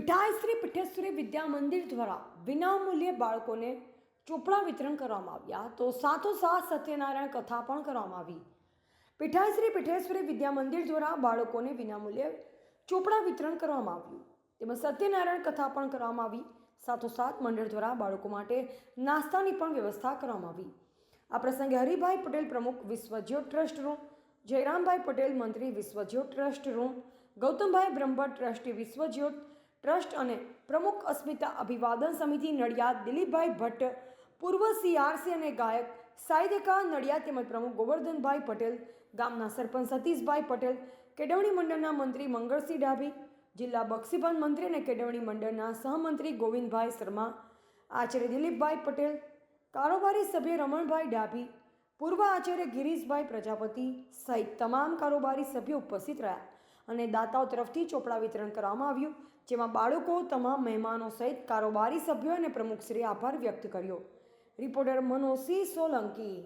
પીઠાશ્રી પીઠેશ્વરી વિદ્યા મંદિર દ્વારા વિનામૂલ્યે બાળકોને ચોપડા વિતરણ કરવામાં આવ્યા. તો સાથોસાથ સત્યનારાયણ કથા પણ કરવામાં આવી. પીઠાશ્રી પીઠેશ્વરી વિદ્યા મંદિર દ્વારા બાળકોને વિનામૂલ્યે ચોપડા વિતરણ કરવામાં આવ્યું. તેમજ સત્યનારાયણ કથા પણ કરવામાં આવી. સાથોસાથ મંડળ દ્વારા બાળકો માટે નાસ્તાની પણ વ્યવસ્થા કરવામાં આવી. આ પ્રસંગે હરિભાઈ પટેલ પ્રમુખ વિશ્વજ્યોત ટ્રસ્ટ રૂમ, જયરામભાઈ પટેલ મંત્રી Vishwajyot trust room, Gautambhai Brahmbhatt trustee Vishwajyot trust અને પ્રમુખ અસ્મિતા અભિવાદન સમિતિ નડિયાદ દિલીપભાઈ ભટ્ટ, પૂર્વ સીઆરસી અને ગાયક સાહિત્યકાર નડિયાદ તેમજ પ્રમુખ ગોવર્ધનભાઈ પટેલ, ગામના સરપંચ સતીશભાઈ પટેલ, કેળવણી મંડળના મંત્રી મંગળસિંહ ડાભી, જિલ્લા બક્ષીબંધ મંત્રી અને કેળવણી મંડળના સહમંત્રી ગોવિંદભાઈ શર્મા, આચાર્ય દિલીપભાઈ પટેલ, કારોબારી સભ્ય રમણભાઈ ડાભી, પૂર્વ આચાર્ય ગિરીશભાઈ પ્રજાપતિ સહિત તમામ કારોબારી સભ્યો ઉપસ્થિત રહ્યા. અને દાતાઓ તરફથી ચોપડા વિતરણ કરવામાં આવ્યું, જેમાં બાળકો તમામ મહેમાનો સહિત કારોબારી સભ્યો અને પ્રમુખશ્રીએ આભાર વ્યક્ત કર્યો. રિપોર્ટર મનોસી સોલંકી.